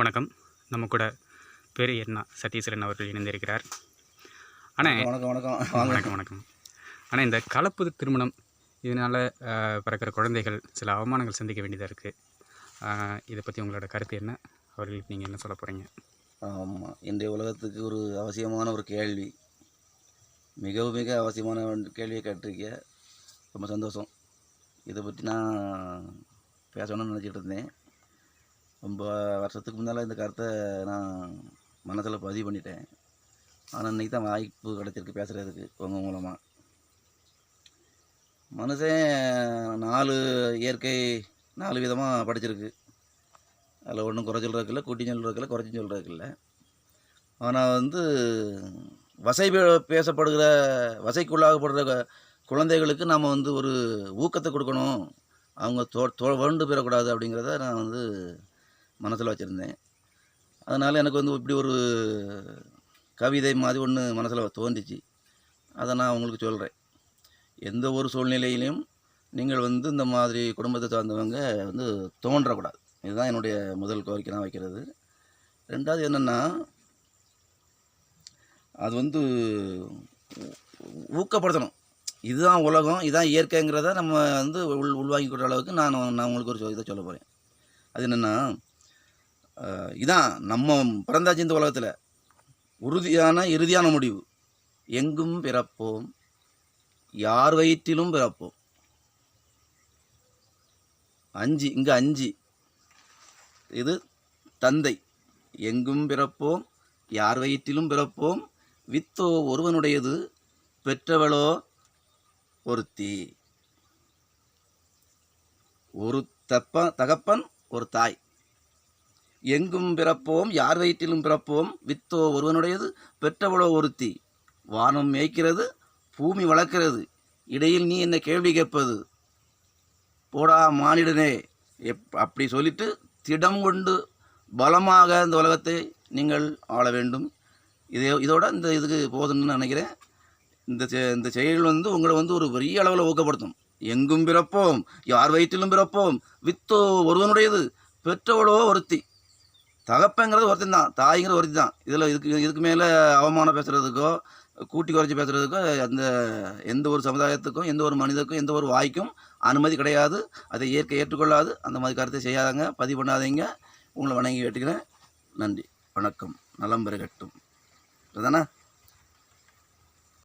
வணக்கம். நம்ம கூட பெரிய அண்ணா சதீஸ்வரன் அவர்கள் இணைந்திருக்கிறார். அண்ணே வணக்கம் வணக்கம் வணக்கம். வணக்கம் ஆனால் இந்த கலப்பு திருமணம் இதனால் பிறக்கிற குழந்தைகள் சில அவமானங்கள் சந்திக்க வேண்டியதாக இருக்குது இதை பற்றி உங்களோட கருத்து என்ன? அவர்களுக்கு நீங்கள் என்ன சொல்ல போகிறீங்க ஆமாம் இன்றைய உலகத்துக்கு ஒரு அவசியமான ஒரு கேள்வி. மிகவும் மிக அவசியமான கேள்வியை கேட்டிருக்கீங்க. ரொம்ப சந்தோஷம். இதை பற்றி நான் பேசணும்னு நினச்சிட்டு இருந்தேன். ரொம்ப வருஷத்துக்கு முன்னால் இந்த கருத்தை நான் மனசில் பதிவு பண்ணிட்டேன். ஆனால் இன்றைக்கி தான் வாய்ப்பு கிடைச்சிருக்கு பேசுகிறதுக்கு உங்கள் மூலமாக மனுஷன் நாலு இயற்கை நாலு விதமாக படிச்சிருக்கு. அதில் ஒன்றும் குறை சொல்கிறதுக்கில்ல கூட்டி சொல்கிறதுக்கில்ல குறைச்சி சொல்கிறதுக்கில்ல ஆனால் வந்து வசை பே- பேசப்படுகிற வசைக்குள்ளாகப்படுற குழந்தைகளுக்கு நாம் வந்து ஒரு ஊக்கத்தை கொடுக்கணும். அவங்க தோ தோ வண்டு பெறக்கூடாது அப்படிங்கிறத நான் வந்து மனசில் வச்சுருந்தேன். அதனால் எனக்கு வந்து இப்படி ஒரு கவிதை மாதிரி ஒன்று மனசில் தோன்றிச்சு. அதை நான் உங்களுக்கு சொல்கிறேன் எந்த ஒரு சூழ்நிலையிலையும் நீங்கள் வந்து இந்த மாதிரி குடும்பத்தை சார்ந்தவங்க வந்து தோன்றக்கூடாது. இதுதான் என்னுடைய முதல் கோரிக்கை நான் வைக்கிறது. ரெண்டாவது என்னென்னா அது வந்து ஊக்கப்படுத்தணும். இதுதான் உலகம் இதுதான் இயற்கைங்கிறத நம்ம வந்து உள் உள்வாங்கிக்கிற அளவுக்கு நான் நான் உங்களுக்கு ஒரு இதை சொல்ல போகிறேன் அது என்னென்னா இதான் நம்ம பிறந்தாச்சு இந்த உலகத்தில் உறுதியான இறுதியான முடிவு. எங்கும் பிறப்போம் யார் வயிற்றிலும் பிறப்போம். அஞ்சு இங்கே அஞ்சு. இது தந்தை. எங்கும் பிறப்போம் யார் வயிற்றிலும் பிறப்போம். வித்தோ ஒருவனுடையது பெற்றவளோ ஒருத்தி. ஒரு தப்ப தகப்பன் ஒரு தாய். எங்கும் பிறப்போம் யார் வயிற்றிலும் பிறப்போம் வித்தோ ஒருவனுடையது பெற்றவளோ ஒருத்தி. வானம் மேய்க்கிறது பூமி வளர்க்கிறது. இடையில் நீ என்ன கேள்வி கேட்பது? போடா மானிடனே. எப் அப்படி சொல்லிட்டு திடம் கொண்டு பலமாக இந்த உலகத்தை நீங்கள் ஆள வேண்டும். இதே இதோட இந்த இதுக்கு போதும்னு நினைக்கிறேன். இந்த செ- இந்த செயல் வந்து உங்களை வந்து ஒரு பெரிய அளவில் ஊக்கப்படுத்தும். எங்கும் பிறப்போம் யார் வயிற்றிலும் பிறப்போம் வித்தோ ஒருவனுடையது பெற்றவளோ ஒருத்தி. தகப்பங்கிறது ஒருத்தன் தான் தாய்ங்கிறது ஒருத்தி தான் இதில் இதுக்கு இதுக்கு மேலே அவமானம் பேசுகிறதுக்கோ கூட்டி குறைச்சி பேசுகிறதுக்கோ அந்த எந்த ஒரு சமுதாயத்துக்கும் எந்த ஒரு மனிதருக்கும் எந்த ஒரு வாய்க்கும் அனுமதி கிடையாது. அதை இயற்கை ஏற்றுக்கொள்ளாது. அந்த மாதிரி கருத்தை செய்யாதாங்க. பதிவு பண்ணாதீங்க. உங்களை வணங்கி கேட்டுக்கிறேன். நன்றி. வணக்கம். நலம் பெருகட்டும். அதுதானே